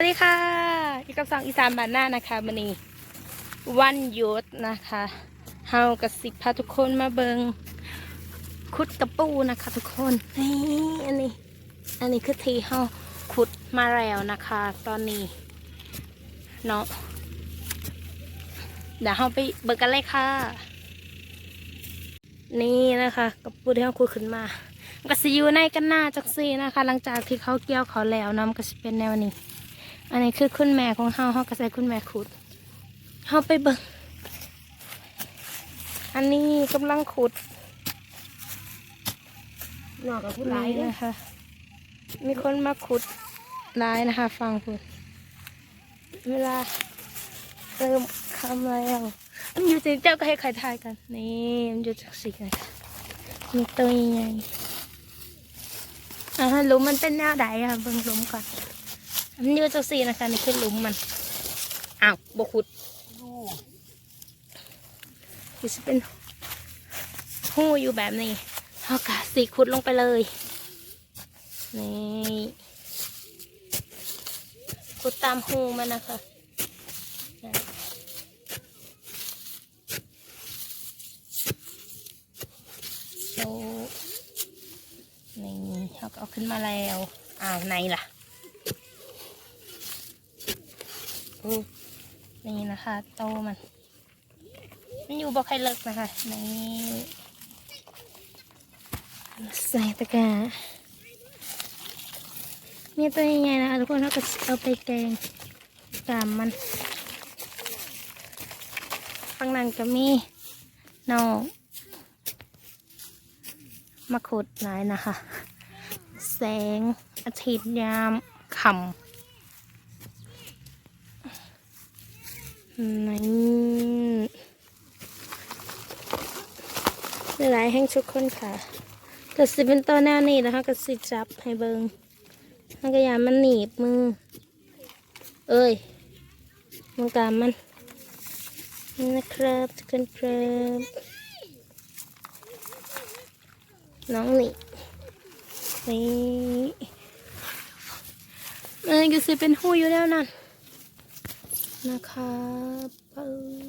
สวัสดีค่ะอีกกับสองอีสานบานหน้านะคะมันนี้วันหยุดนะคะเฮากับสิพาทุกคนมาเบิงขุดกระปูนะคะทุกคนนี่อันนี้ อันนี้คือทีเฮาขุดมาแล้วนะคะ ตอนนี้เนาะเดี๋ยวเฮาไปเบิกกันเลยค่ะ นี่นะคะกระปูที่เฮาขุดขึ้นมาก็สิอยู่ในกันหน้าจักซีนะคะ หลังจากที่เขาเกี่ยวเขาแล้วน้ำก็จะเป็นแนวนี้ อันนี้คือคุณแม่ของเฮาเฮาก็ใส่คุณแม่ขุดเฮาไปเบิ่งอันนี้กำลังขุดหนอกกับผู้ร้าลายนะนะคะ มีคนมาขุดหลายนะคะ ฟังคุณเวลาเริ่มคำแล้วมันอยู่จริเจ้าก็ให้ใครทายกัน นี่มันอยู่จากสีนะคะมีตัวใหญ่อ่าหลุมมันเป็นแนวใดอะเบิ่งหลุมก่อน มันอยู่จากสีนะคะนี่คือหลุมมันอ้าวบขุดดูคือจะเป็นหู้อยู่แบบนี้เอากะสีขุดลงไปเลยนี่ขุดตามหูมันนะคะนะโอ้นี่เขาก็เอาขึ้นมาแล้วอ้าวไหนล่ะ นี่นะคะโตมัน มันอยู่บ่ใครเลิกนะคะนี่ใส่ตะกร้ามีตัวใหญ่ๆนะคะทุกคนเราก็เอาไปแกงตามมันข้างนั้นก็มีน้องมาขุดหลายนะคะ แสงอาทิตย์ยามค่ำ นี่หลายแห่งทุกคนค่ะก็สิเป็นตัวแนวนี้นะคะก็สิจับให้เบิงมันก็ยามันหนีบมือ เอ้ยมังกามมันนี่นะครับทุกคนครับน้องนี่นี่มันก็สิเป็นหูอยู่แล้วนั่น นะครับเออ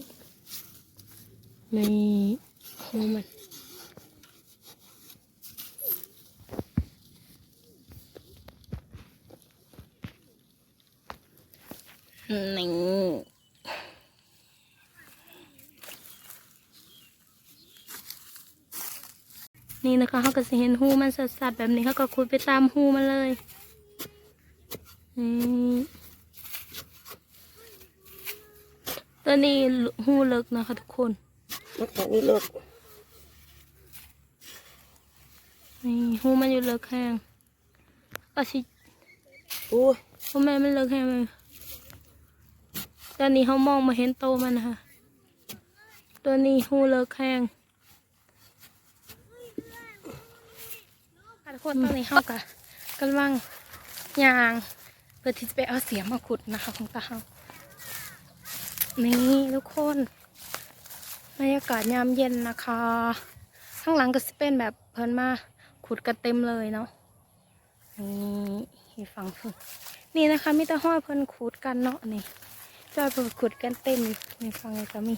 นี่หูมันนี่นี่นะคะเขาก็จะเห็นหูมันสัดๆแบบนี้เขาก็คุดไปตามหูมันเลยนี่ ตัวนี้หูเลิกนะคะทุกคนมัดแขนนี่เลิกนี่หูมันอยู่เลิกแห้งก็ชิโอ้ยพ่อแม่มันเลิกแห้งเลยตอนนี้เขามองมาเห็นโตมันนะคะตัวนี้หูเลิกแห้งค่ะทุกคนตอนนี้เขากะกำลังยางเพื่อที่จะไปเอาเสียมมาขุดนะคะของตาเฮา นี่ทุกคนบรรยากาศยามเย็นนะคะ ข้างหลังก็จะเป็นแบบเพิ่นมาขุดกันเต็มเลยเนาะนี่ให้ฟังเพิ่นนี่นะคะมีแต่ห้อยเพิ่นขุดกันเนาะนี่จอยเพิ่นขุดกันเต็มนี่ฟังเลยก็มี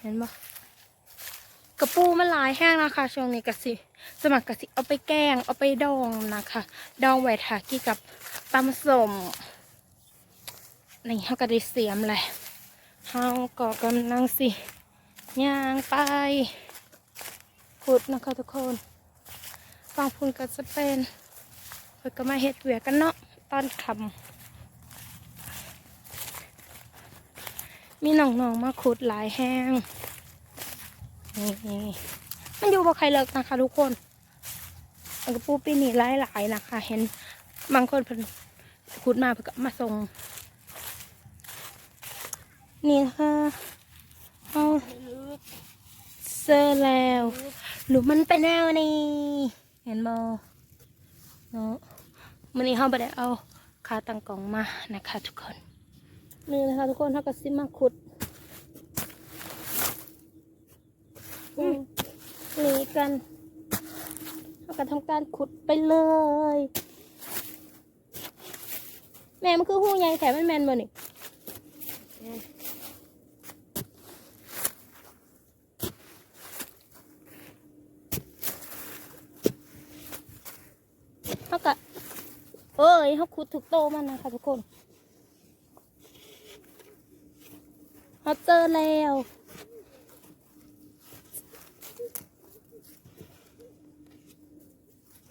เห็นบ่กระปูมันหลายแห้งนะคะช่วงนี้กะสิสมัครกะสิเอาไปแกงเอาไปดองนะคะ ดองไว้ทากี่กับตำส้มนี่เขาก็ได้เสียมแหละ เฮาก็กำลังสิย่างไปขุดนะคะทุกคนฟังพูนก็จะเป็นเพิ่นก็มาเฮ็ดเวียกันเนาะตอนคำมีน้องๆมาขุดหลายแห้งนี่มันอยู่บ่ใครเลิกนะคะทุกคนอันกระปูปีนี้หลายๆนะคะ เห็นบางคนเพิ่นขุดมาเพิ่นก็มาส่ง นี่นะคะเอาเซอร์แล้วหรือมันเป็นแนวนี้เห็นบอเนาะวันนี้เขาไปได้เอาขาตังกล่องมานะคะ ทุกคนนี่นะคะทุกคนเขาก็ซิมาขุดอืมหนีกันเขาก็ทำการขุดไปเลย แม่มันคือหูใหญ่แถมมันแมนบ่นี่ เขากะเอ้ยเขาขุดถูกโตมันนะคะทุกคนเขาเจอแล้ว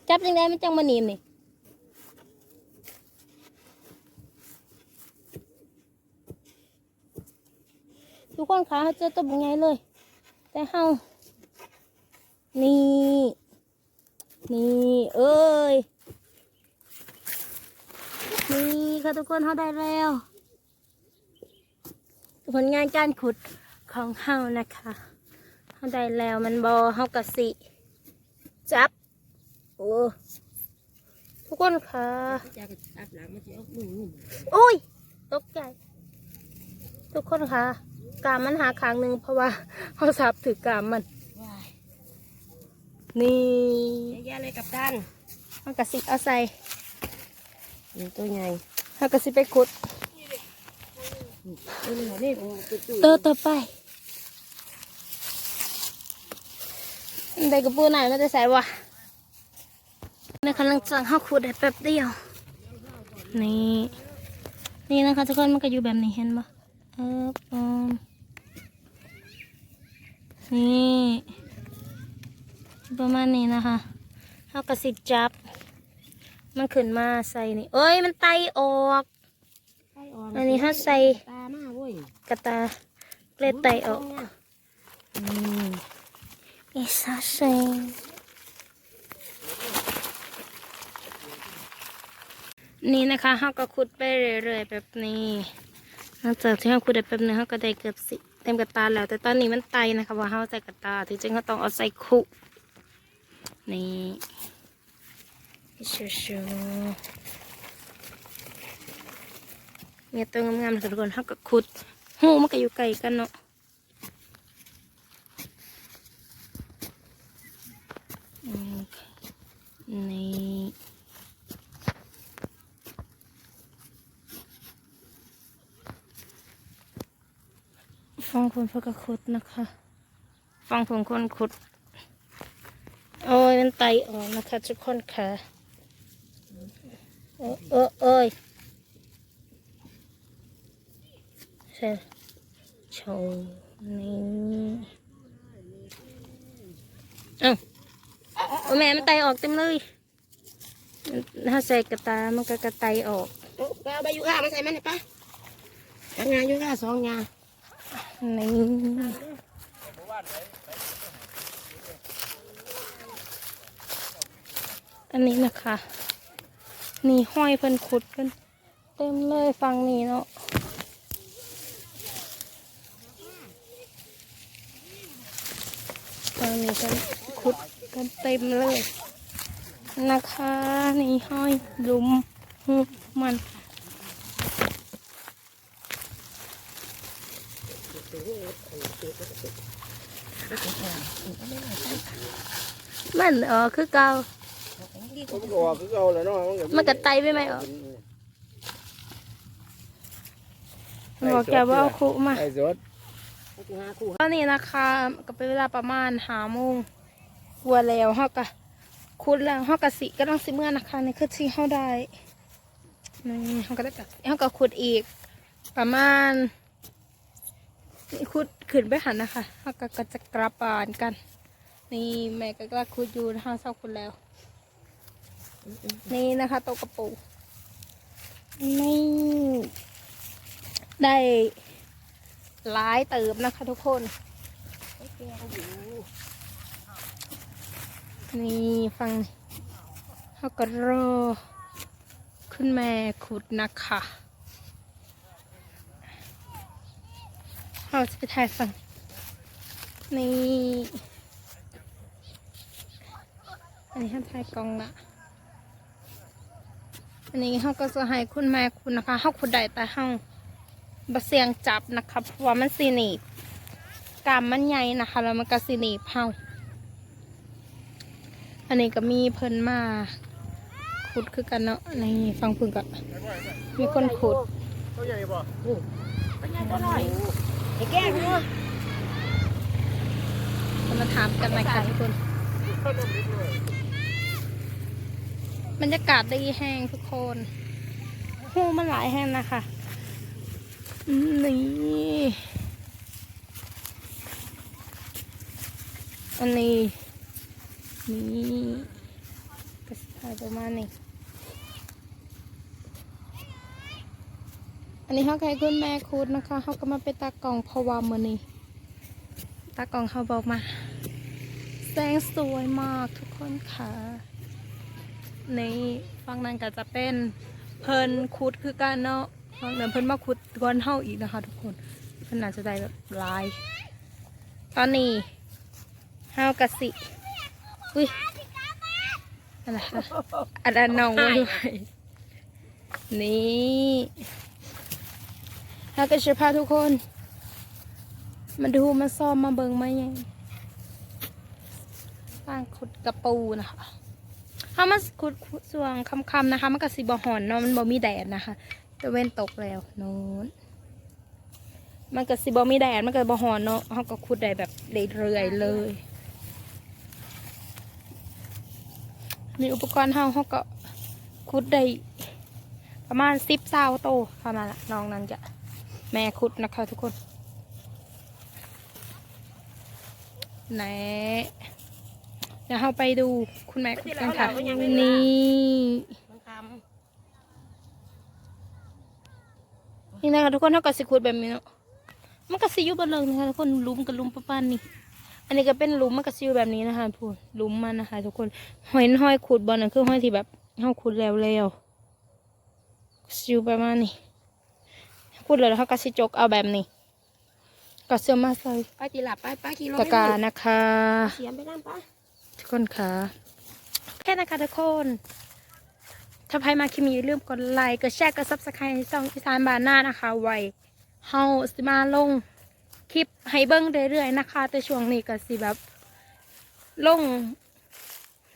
จับยังไงมันจังมาหนีมนี่ทุกคนคะเขาเจอตัวบุงไงเลย แต่เฮานี่ นี่ เอ้ย นี่ค่ะทุกคนเขาได้แล้วผลงานการขุดของเฮานะคะเขาได้แล้วมันบอเฮากะสิจับโอ้ทุกคนค่ะจะกระตับหลังมันจะเอาหนุ่มอุ้ยตกใจทุกคนคะกามมันหาครั้งหนึ่งเพราะว่าเขาสับถือกามมันๆว้ายนี่เยอะแยะเลยกับด้านเขากระสิเอาใส่ นี่ตัวใหญ่เขากระสิไปขุดตัวนี้นี่ผมตุ้ยเตอต่อไปได้กระปูไหนมาจะใส่วะในกำลังจังเขาขุดได้แป๊บเดียว นี่ นี่นะคะทุกคนมันก็อยู่แบบนี้เห็นปะเออปอมนี่ ประมาณนี้นะคะเขากระสิจับ มันขึ้นมาใส่นี่ เอ้ยมันไตออก ไส้อ่อนอันนี้ถ้าใส่ ตามาเว้ยกระตาเกล็ดไตออกเนี่ยอืมอิซาเซงนี่นะคะเขาก็ขุดไปเรื่อยๆแบบนี้หลังจากที่เขาขุดได้แป๊บนึงเขาก็ได้เกือบสิเต็มกระตาแล้ว แต่ตอนนี้มันไตนะคะว่าเขาใส่กระตาที่จริงเขาต้องเอาใส่คุนี่ ชูๆเนี่ยตัวงามๆนะทุกคนเขาก็ขุดหูมันก็อยู่ไกลกันเนาะนี่ฟังผลพระกขุดนะคะ ฟังผลคนขุด โอ้ยมันไตออกนะคะทุกคนค่ะ เออเออเอ้ยใช่โชว์นี่เอ้าโอ้แม่มันไตออกเต็มเลยมันถ้าใส่กระตา มันก็กระไตออกเอาไปเอาใบยูคามาใส่มันเลยปะทำงานยูคาสองงานนี่อันนี้นะคะ นี่ห้อยเพิ่นขุดเพิ่นเต็มเลยฟังนี่เนาะฟังนี้กันขุดกันเต็มเลย นะคะนี่ห้อยหลุมหุบมันมันเออคือเก่า ผมก็ว่าคือเก่าแหล้วเนาะมันก็มันกระไตไปไหมเออมันบอกแกว่าเอาคุมาไอ้สดยูคาคู่ตอนนี้นะคะก็เป็นเวลาประมาณหาโมงกว่าแล้วเฮากะคุณแล้วเฮากะสิก็ต้องสิเมื่อนะคะนี่คือที่เฮาได้นี่เฮาก็ได้กะเฮาก็ขุดอีก ประมาณนี่ขุดขึ้นไปหันนะคะเฮาก็ก็จะกลับบ้านกัน นี่แม่ก็กำลังขุดอยู่นะคะเศร้าขุดแล้ว นี่นะคะโตกระปูนี่ได้หลายเติบนะคะทุกคนนี่ฟังเขาก็รอขึ้นแม่ขุดนะคะเราจะไปถ่ายฟังนี่อันนี้ให้ถ่ายกล้องละ อันนี้เขาก็จะให้คุณแม่คุณนะคะเขาขุดได้แต่เขาบะเสียงจับนะคะเพราะว่ามันสีหนีบกามมันใหญ่นะคะแล้วมันก็สีหนีบเขาอันนี้ก็มีเพิ่นมาขุดคือกันเนาะนี่ฟังพึ่งกับมีคนขุดเขาใหญ่ป่ะเป็นไงตัวหน่อยไอ้แก้งเนาะมาถามกันนะคะทุกคน เขาต้องนิดเลย บรรยากาศดีแห้งทุกคนหูมันหลายแห้งนะคะอืมนี่อันนี้นี่กระสายประมาณนี้อันนี้เขาใครคุณแม่คูดนะคะเขาก็มาไปตากล่องพาวามือนี้ตากล่องเขาบอกมา แสงสวยมากทุกคนค่ะ นฝั่งนั้นก็จะเป็นเพิ่นคุดคือกันเนาะฝั่งนั้นเพิ่นมาคุดก้อนเฮาอีกนะคะ ทุกคนเพิ่นอาจจะได้แบบลาย ตอนนี้เฮากะสิอุ้ยอะไรคะอันนั้นน้องมาด้วยนี่เฮาก็จะพาทุกคน มาดูมาซ้อมมาเบิงมายังสร้างขุดกระปูนะคะ ถ้ามาขุดส่วงคำๆนะคะ มันก็สีบอหอนเนาะมันบ่มีแดดนะคะตะเว้นตกแล้วโน้นมันก็สีบ่มีแดดมันก็บ่หอนเนาะเขาก็ขุดได้แบบเรื่อยๆเลยมีอุปกรณ์เฮาเขาก็ขุดได้ประมาณสิบเศร้าโตประมาณละน้องนั้นจะแม่ขุดนะคะทุกคนไหน เดี๋ยวเราไปดูคุณแม่กันค่ะนี่มันคนี่นะคะทุกคนเท่ากับสิขุดแบบนี้เนาะมันก็สิอยู่บนเริงนะคะทุกคนหลุมกับหลุมประมาณนี้อันนี้ก็เป็นหลุมมันก็สิอยู่แบบนี้นะคะพูดหลุมมันนะคะ ทุกคนหอยห้อยขุดบอลนั่นคือห้อยที่แบบเขาขุดแล้วแล้วสิอยู่ประมาณนี้ขุดเลยแล้วเขาก็สิจกเอาแบบนี้ก็เสื้อมาใส่ำป้าจีหลับป้าป้าขี่รถตะกร้านะคะเสียมไปนั่นป้าทุ กคนค่ะแค่นะคะทุกคนถ้าใครมาคลิปนี้อย่าลืมกดไลค์กดแชร์กดซับสไครต์ช่องอีสานบานหน้านะคะ ไว้เฮาสิมาลงคลิปให้เบิ้งเรื่อยๆนะคะ แต่ช่วงนี้ก็สิแบบลง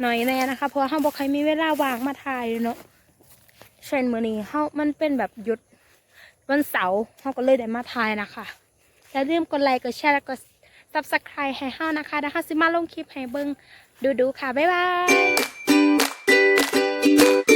หน่อยแน่นะคะ เพราะว่าเฮาบอกใครมีเวลาว่างมาถ่ายเนาะเช่นมื้อนี้เฮามันเป็นแบบหยุดวันเสาร์เฮาก็เลยได้มาถ่ายนะคะอย่าลืมกดไลค์กดแชร์แล้วก็ซับสไครต์ให้เฮานะคะนะคะสิมาลงคลิปให้เบิ่ง ดูๆค่ะ บ๊ายบาย